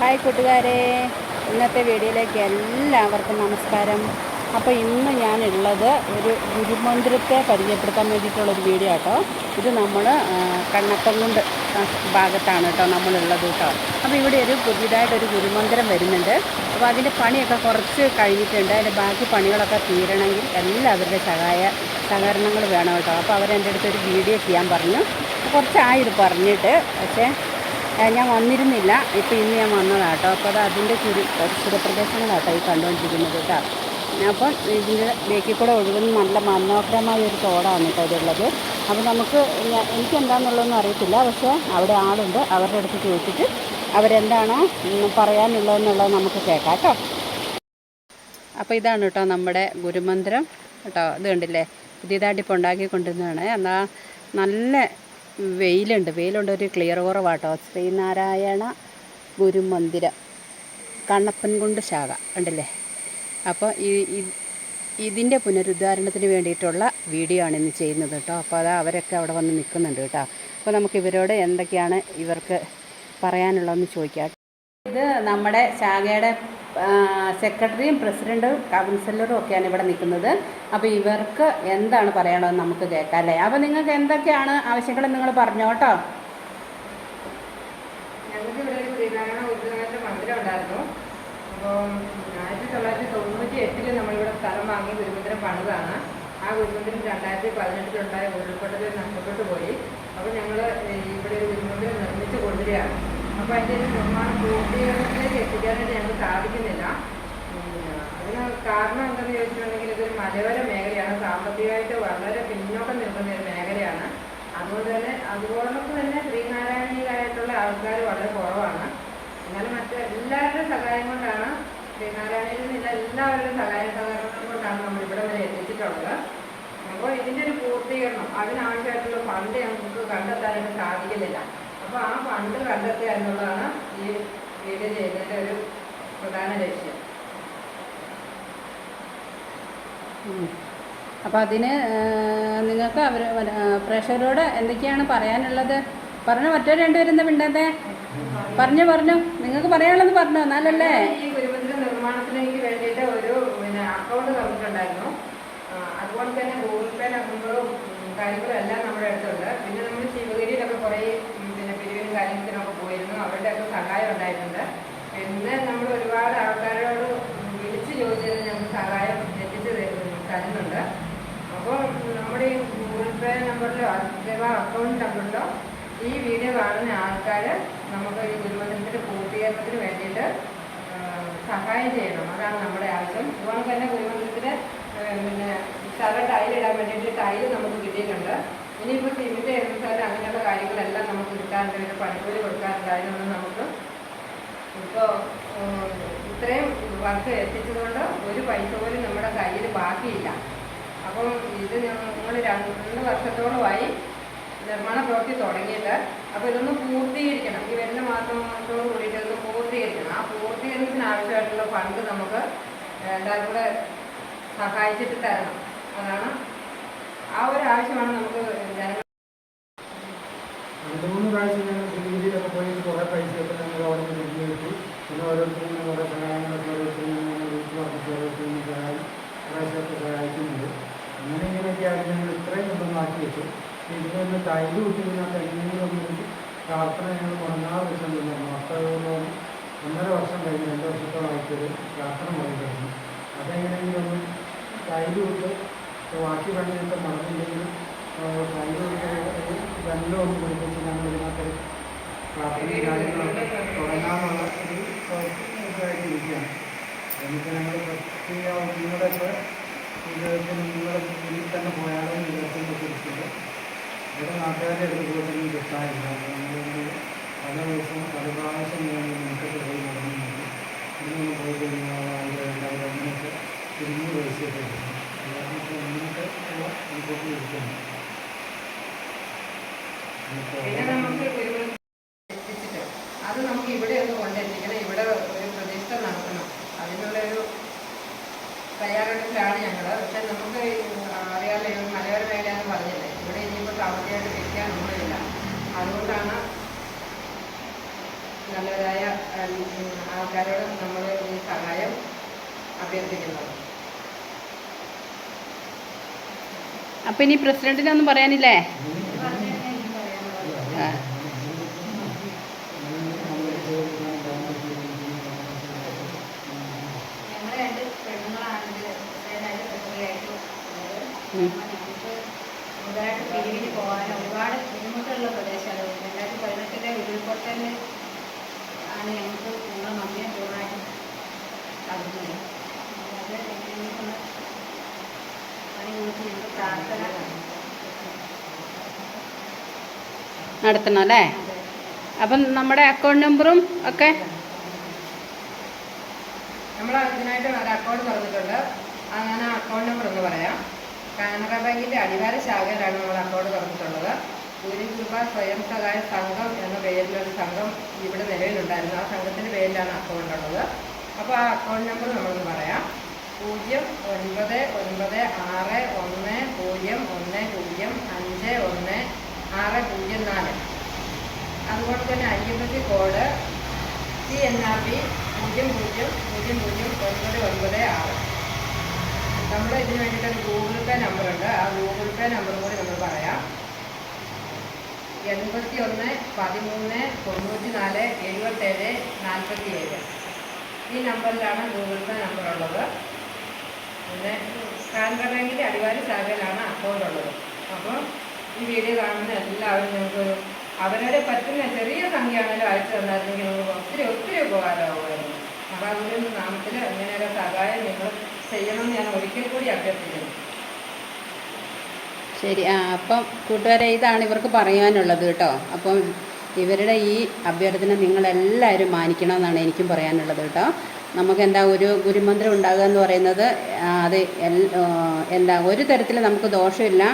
Hi കൂട്ടുകാരെ. ഇന്നത്തെ വീഡിയോയിലേക്ക് എല്ലാവർക്കും നമസ്കാരം. അപ്പോൾ ഇന്ന് ഞാനുള്ളത് ഒരു ഗുരുമന്ദിരത്തെ പരിചയപ്പെടുത്താൻ വേണ്ടിയിട്ടുള്ളൊരു വീഡിയോ കേട്ടോ ഇത് നമ്മൾ കണ്ണപ്പൻകുണ്ട് ഭാഗത്താണ് കേട്ടോ നമ്മളുള്ളത് കേട്ടോ. അപ്പോൾ ഇവിടെ ഒരു പുതിയതായിട്ടൊരു ഗുരുമന്ദിരം വരുന്നുണ്ട്. അപ്പോൾ അതിന്റെ പണിയൊക്കെ കുറച്ച് കഴിഞ്ഞിട്ടുണ്ട്. അതിന്റെ ബാക്കി പണികളൊക്കെ തീരണമെങ്കിൽ എല്ലാവരുടെ സഹായ സഹകരണങ്ങൾ വേണം കേട്ടോ. അപ്പോൾ അവരെന്റെ അടുത്ത് ഒരു വീഡിയോ ചെയ്യാൻ പറഞ്ഞു. കുറച്ചായി ഇത് പറഞ്ഞിട്ട്. പക്ഷേ ഞാൻ വന്നിരുന്നില്ല. ഇപ്പോൾ ഇന്ന് ഞാൻ വന്നതാണ് കേട്ടോ അപ്പോൾ അത് അതിന്റെ ചുരു പരിസര പ്രദേശങ്ങളാട്ടോ ഈ കണ്ടുകൊണ്ടിരിക്കുന്നത് കേട്ടോ അപ്പം ഇതിന്റെ ബേക്കിൽ കൂടെ ഒഴുകുന്ന നല്ല മനോഹരമായ ഒരു തോടാണ് കേട്ടോ ഇതുള്ളത്. അപ്പോൾ നമുക്ക് എനിക്ക് എന്താണെന്നുള്ളതൊന്നും അറിയത്തില്ല. പക്ഷേ അവിടെ ആളുണ്ട്. അവരുടെ അടുത്ത് ചോദിച്ചിട്ട് അവരെന്താണ് പറയാനുള്ളതെന്നുള്ളത് നമുക്ക് കേൾക്കാം കേട്ടോ അപ്പോൾ ഇതാണ് കേട്ടോ നമ്മുടെ ഗുരുമന്ദിരം കേട്ടോ ഇത് കണ്ടില്ലേ? പുതിയതായിട്ട് ഇപ്പോൾ ഉണ്ടാക്കിക്കൊണ്ടിരുന്നതാണ്. എന്നാൽ നല്ല വെയിലുണ്ട്. വെയിലുണ്ട് ഒരു ക്ലിയർ കുറവാട്ടോ. ശ്രീനാരായണ ഗുരുമന്ദിരം കണ്ണപ്പൻകുണ്ട് ശാഖ. ഉണ്ടല്ലേ അപ്പോൾ ഈ ഇതിന്റെ പുനരുദ്ധാരണത്തിന് വേണ്ടിയിട്ടുള്ള വീഡിയോ ആണ് ഇന്ന് ചെയ്യുന്നത് കേട്ടോ. അപ്പോൾ അത് അവരൊക്കെ അവിടെ വന്ന് നിൽക്കുന്നുണ്ട് കേട്ടോ. അപ്പോൾ നമുക്ക് ഇവരോട് എന്തൊക്കെയാണ് ഇവർക്ക് പറയാനുള്ളതെന്ന് ചോദിക്കാം. ഇത് നമ്മുടെ ശാഖയുടെ സെക്രട്ടറിയും പ്രസിഡന്റും കൗൺസിലറും ഒക്കെയാണ് ഇവിടെ നിൽക്കുന്നത്. അപ്പോൾ ഇവർക്ക് എന്താണ് പറയാനുള്ളത് നമുക്ക് കേൾക്കാം അല്ലേ? അപ്പോൾ നിങ്ങൾക്ക് എന്തൊക്കെയാണ് ആവശ്യങ്ങൾ നിങ്ങൾ പറഞ്ഞോ കേട്ടോ. ഇവിടെ ഒരു ഉണ്ടായിരുന്നു. അപ്പോൾ ആ ഗുരുമന്ദിരം രണ്ടായിരത്തി പതിനെട്ടിലുണ്ടായ ഉരുൾപൊട്ടലിൽ നഷ്ടപ്പെട്ടു പോയി അപ്പോൾ ഞങ്ങൾ ഇവിടെ ഒരു ഗുരുമന്ദിരം നിർമ്മിച്ച് കൊണ്ടുവരികയാണ്. അപ്പോൾ അതിന്റെ ഒരു നിർമ്മാണം പൂർത്തീകരണത്തിലേക്ക് എത്തിക്കാനായിട്ട് ഞങ്ങൾ സാധിക്കുന്നില്ല. അതിന് കാരണം എന്താണെന്ന് ചോദിച്ചിട്ടുണ്ടെങ്കിൽ ഇതൊരു മലയോര മേഖലയാണ്. സാമ്പത്തികമായിട്ട് വളരെ പിന്നോക്കം നിൽക്കുന്ന ഒരു മേഖലയാണ്. അതുകൊണ്ട് തന്നെ അതുപോലൊക്കെ തന്നെ ശ്രീനാരായണീയരായിട്ടുള്ള ആൾക്കാർ വളരെ കുറവാണ്. എന്നാലും മറ്റ് എല്ലാവരുടെയും സഹായം കൊണ്ടാണ് ശ്രീനാരായണയിൽ നിന്നുള്ള എല്ലാവരുടെയും സഹായ സഹകരണം കൊണ്ടാണ് നമ്മൾ ഇവിടെ വരെ എത്തിച്ചിട്ടുള്ളത്. അപ്പോൾ ഇതിന്റെ ഒരു പൂർത്തീകരണം അതിനാവശ്യമായിട്ടുള്ള ഫണ്ട് ഞങ്ങൾക്ക് കണ്ടെത്താനായിട്ട് സാധിക്കുന്നില്ല. അപ്പോൾ ആ ഫണ്ട് കണ്ടെത്തുക എന്നുള്ളതാണ് ഈ വീഡിയോ ചെയ്യുന്നതിന്റെ ഒരു പ്രധാന ലക്ഷ്യം. അപ്പോൾ അതിന് നിങ്ങൾക്ക് അവർ പ്രേക്ഷകരോട് എന്തൊക്കെയാണ് പറയാനുള്ളത്? പറഞ്ഞു മറ്റോ രണ്ടുപേരെന്താ മിണ്ടാതെ പറഞ്ഞു പറഞ്ഞു. നിങ്ങൾക്ക് പറയാനുള്ളത് പറഞ്ഞു എന്നാലല്ലേ? ഈ ഗുരുമന്ദിര നിർമ്മാണത്തിലേക്ക് വേണ്ടിയിട്ട് ഒരു പിന്നെ അക്കൗണ്ട് തന്നിട്ടുണ്ടായിരുന്നു. അതുപോലെ തന്നെ ഗൂഗിൾ പേ നമ്പറും ഉം, കാര്യങ്ങളും എല്ലാം നമ്മുടെ അടുത്തുണ്ട്. പിന്നെ നമ്മൾ ശിവഗിരിയിലൊക്കെ കുറേ പിന്നെ പിരിവിനും കാര്യത്തിനൊക്കെ പോയിരുന്നു. അവരുടെയൊക്കെ സഹായം ഉണ്ടായിട്ടുണ്ട്. പിന്നെ നമ്മൾ ഒരുപാട് ആൾക്കാരോട് വിളിച്ച് ചോദിച്ചതിന് ഞങ്ങൾക്ക് സഹായം എത്തിച്ച് തരുന്നു- തരുന്നുണ്ട്. അപ്പോൾ നമ്മുടെ ഗൂഗിൾ പേ നമ്പറിലോ അഥവാ അക്കൗണ്ട് നമ്പറിലോ ഈ വീഡിയോ കാണുന്ന ആൾക്കാർ നമുക്ക് ഈ ഗുരുവചനത്തിന്റെ പൂർത്തീകരണത്തിന് വേണ്ടിയിട്ട് സഹായം ചെയ്യണം. അതാണ് നമ്മുടെ ആവശ്യം. അതുപോലെ തന്നെ ഗുരുമന്ദിരത്തിന് പിന്നെ സ്ഥലം ടൈലിടാൻ വേണ്ടിയിട്ട് ടൈൽ നമുക്ക് കിട്ടിയിട്ടുണ്ട്. ഇനിയിപ്പോൾ സിമെന്റ് എഴുതാൻ അങ്ങനെയുള്ള കാര്യങ്ങളെല്ലാം നമുക്ക് കിട്ടാറുണ്ട് പണിക്കൂലി കൊടുക്കാറുണ്ട്. അതിനൊന്നും നമുക്ക് ഇപ്പോൾ ഇത്രയും വർക്ക് എത്തിച്ചതുകൊണ്ട് ഒരു പൈസ പോലും നമ്മുടെ കയ്യിൽ ബാക്കിയില്ല. അപ്പം ഇത് ഞങ്ങൾ രണ്ട് വർഷത്തോളമായി നിർമ്മാണ പ്രവൃത്തി തുടങ്ങിയിട്ട് അപ്പോൾ ഇതൊന്ന് പൂർത്തീകരിക്കണം. ഈ വരുന്ന മാസത്തോട് കൂടിയിട്ട് ഇതൊന്ന് പൂർത്തീകരിക്കണം. ആ പൂർത്തീകരണത്തിന് ആവശ്യമായിട്ടുള്ള ഫണ്ട് നമുക്ക് എല്ലാവരും കൂടെ സഹായിച്ചിട്ട് തരണം. അതാണ് ആ ഒരു ആവശ്യമാണ് നമുക്ക് രണ്ട് മൂന്ന് പ്രാവശ്യം ഞങ്ങൾ ശിവഗിരിയിലൊക്കെ പോയി കുറേ പൈസയൊക്കെ ഞങ്ങൾ അവിടെ നിന്ന് തിരിഞ്ഞു കിട്ടി. പിന്നെ ഓരോരുത്തരും കുറേ സഹായങ്ങളൊക്കെ ഓരോരുത്തരും ഞങ്ങൾ വിളിച്ചു അങ്ങനെ ഇങ്ങനെയൊക്കെയാണ് ഞങ്ങൾ ഇത്രയും കൊണ്ടൊന്ന് ആക്കി കുട്ടിക്കുന്നതിനകത്ത് എങ്ങനെയെങ്കിലും ഒന്ന് പ്രാർത്ഥന ഞങ്ങൾ പതിനാറ് നിന്നു അപ്പോഴോളം ഒന്നര വർഷം കഴിഞ്ഞ് രണ്ട് വർഷത്തോളമായിട്ടൊരു പ്രാർത്ഥന പറയുമായിരുന്നു അതെങ്ങനെയെങ്കിലും ഒന്ന് ടൈൽ വിട്ട് ബാക്കി പണിയൊക്കെ നടന്നില്ലെങ്കിലും രണ്ടോ ഒന്ന് പഠിപ്പിച്ച് ഞങ്ങൾ ഇതിനകത്ത് കാര്യങ്ങളൊക്കെ തുടങ്ങാനുള്ള ഒരു ഇരിക്കുകയാണ് എന്നിട്ട് ഞങ്ങൾ പ്രത്യേക നിങ്ങളുടെയൊക്കെ ജീവിതത്തിൽ നിങ്ങളുടെ മുന്നിൽ തന്നെ പോയാലും എന്ന് വിചാരിച്ചതിനെ ഇവിടെ നാട്ടുകാരുടെ നാട്ടുകാരെ എടുക്കുമ്പോഴത്തേക്കും കിട്ടാനില്ല അതുകൊണ്ട് പല ദിവസവും പല പ്രാവശ്യം ഞാൻ നമുക്കൊക്കെ പോയി നടന്നിട്ടുണ്ട് ഇന്നൊന്ന് പോയി കഴിഞ്ഞാൽ രണ്ടായിരം അങ്ങനെയൊക്കെ തിരിഞ്ഞു പൈസയൊക്കെ കിട്ടും അതായത് അങ്ങനെയൊക്കെ ഉള്ള അനുഭവത്തിൽ ഇരിക്കുന്നു പിന്നെ നമുക്ക് എത്തിച്ചിട്ട് അത് നമുക്ക് ഇവിടെ ഒന്ന് കൊണ്ടെത്തിക്കണം ഇവിടെ ഒരു പ്രതിഷ്ഠ നടത്തണം. അതിനുള്ള ഒരു തയ്യാറെടുപ്പിലാണ് ഞങ്ങൾ പക്ഷെ നമുക്ക് അറിയാമല്ലോ മലയോര മേഖലയെന്ന് പറഞ്ഞില്ലേ? ഇവിടെ ഇനിയിപ്പോൾ സാമ്പത്തികമായിട്ട് വെക്കാൻ ഒന്നുമില്ല. അതുകൊണ്ടാണ് നല്ലവരായ ആൾക്കാരോട് നമ്മൾ ഈ സഹായം അഭ്യർത്ഥിക്കുന്നത്. അപ്പം ഇനി പ്രസിഡന്റിനൊന്നും പറയാനില്ലേ? ആ. ഞങ്ങൾ രണ്ട് പെണ്ണുങ്ങളാണ് ഇതിൽ പ്രസിഡന്റായിട്ട് സെക്രട്ടറിയായിട്ടും ഉള്ളത് ഉം. അപ്പോൾ ഞങ്ങൾക്ക് കൂടുതലായിട്ട് പിരിവിന് പോകാൻ ഒരുപാട് ബുദ്ധിമുട്ടുള്ള പ്രദേശമാണ് രണ്ടായിരത്തി പതിനെട്ടിലെ ഉരുൾപൊട്ടൽ ആണ് ഞങ്ങൾക്ക് ഞങ്ങൾ മമ്മിയെ പൂർണമായിട്ടും തകർന്നത് അത് എങ്ങനെയൊക്കെയുള്ള പണി നോക്കി ഞങ്ങൾക്ക് പ്രാർത്ഥന നടത്തണം അല്ലേ? അപ്പം നമ്മുടെ അക്കൗണ്ട് നമ്പറും ഒക്കെ? നമ്മൾ ഇതിനായിട്ട് ഒരു അക്കൗണ്ട് തുറന്നിട്ടുണ്ട്. അങ്ങനെ അക്കൗണ്ട് നമ്പർ ഒന്ന് പറയാം. കാനറ ബാങ്കിന്റെ അടിവാര ശാഖയിലാണ് നമ്മൾ അക്കൗണ്ട് തുറന്നിട്ടുള്ളത്. ഗുരുകൃപ സ്വയം സഹായ സംഘം എന്ന പേരിലൊരു സംഘം ഇവിടെ നിലവിലുണ്ടായിരുന്നു. ആ സംഘത്തിന്റെ പേരിലാണ് അക്കൗണ്ട് ഉള്ളത്. അപ്പോൾ ആ അക്കൗണ്ട് നമ്പർ നമ്മളൊന്ന് പറയാം. പൂജ്യം ഒൻപത് ഒൻപത് ആറ് ഒന്ന് പൂജ്യം ഒന്ന് പൂജ്യം അഞ്ച് ഒന്ന് ആറ് പൂജ്യം നാല്. അതുപോലെ തന്നെ S code C N R P പൂജ്യം പൂജ്യം പൂജ്യം പൂജ്യം ഒൻപത് ഒൻപത് ആറ്. നമ്മൾ ഇതിന് വേണ്ടിയിട്ട് ഒരു ഗൂഗിൾ പേ നമ്പറുണ്ട്. ആ ഗൂഗിൾ പേ നമ്പറും കൂടി നമ്മൾ പറയാം. എൺപത്തി ഒന്ന് പതിമൂന്ന് തൊണ്ണൂറ്റി നാല് എഴുപത്തേഴ് നാൽപ്പത്തി ഏഴ് ഈ നമ്പറിലാണ് ഗൂഗിൾ പേ നമ്പർ ഉള്ളത് പിന്നെ കാനറ ബാങ്കിന്റെ അടിവാരി ശാഖയിലാണ് അക്കൗണ്ട് ഉള്ളത് അപ്പോൾ ഈ വീഡിയോ കാണുന്ന എല്ലാവരും ഞങ്ങൾക്കൊരു അവരുടെ പറ്റുന്ന ചെറിയ സംഖ്യയാണെങ്കിലും അയച്ചു തന്നായിരുന്നെങ്കിൽ നമുക്ക് ഒത്തിരി ഒത്തിരി ഉപകാരമാകുമായിരുന്നു അതുകൊണ്ട് നാമത്തിൽ അങ്ങനെയൊരു സഹായം നിങ്ങൾ ചെയ്യണമെന്ന് ഞാൻ ഒരിക്കൽ കൂടി അഭ്യർത്ഥിക്കുന്നു. ശരി ആ അപ്പം കൂട്ടുകാരെ ഇതാണ് ഇവർക്ക് പറയാനുള്ളത് കേട്ടോ. അപ്പം ഇവരുടെ ഈ അഭ്യർത്ഥന നിങ്ങളെല്ലാവരും മാനിക്കണമെന്നാണ് എനിക്കും പറയാനുള്ളത് കേട്ടോ. നമുക്ക് എന്താ ഒരു ഗുരുമന്ത്രം ഉണ്ടാകുക എന്ന് പറയുന്നത് അത് എന്താ ഒരു തരത്തിൽ നമുക്ക് ദോഷമില്ല.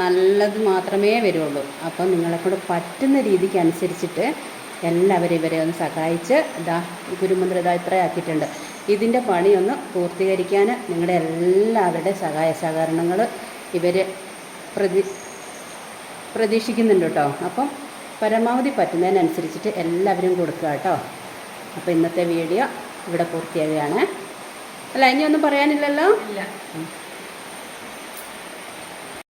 നല്ലത് മാത്രമേ വരുള്ളൂ. അപ്പം നിങ്ങളെക്കൊണ്ട് പറ്റുന്ന രീതിക്ക് അനുസരിച്ചിട്ട് എല്ലാവരും ഇവരെ ഒന്ന് സഹായിച്ച് ഇതാ ഈ ഗുരുമന്ത്രം ഇതാ ഇത്രയാക്കിയിട്ടുണ്ട് ഇതിന്റെ പണിയൊന്ന് പൂർത്തീകരിക്കാൻ നിങ്ങളുടെ എല്ലാവരുടെ സഹായ സഹകരണങ്ങൾ ഇവർ പ്രതി പ്രതീക്ഷിക്കുന്നുണ്ട് കേട്ടോ. അപ്പം പരമാവധി പറ്റുന്നതിനനുസരിച്ചിട്ട് എല്ലാവരും കൊടുക്കുക കേട്ടോ. അപ്പോൾ ഇന്നത്തെ വീഡിയോ ഇവിടെ പൂർത്തിയാവുകയാണ്. അല്ല ഇനിയൊന്നും പറയാനില്ലല്ലോ? ഇല്ല.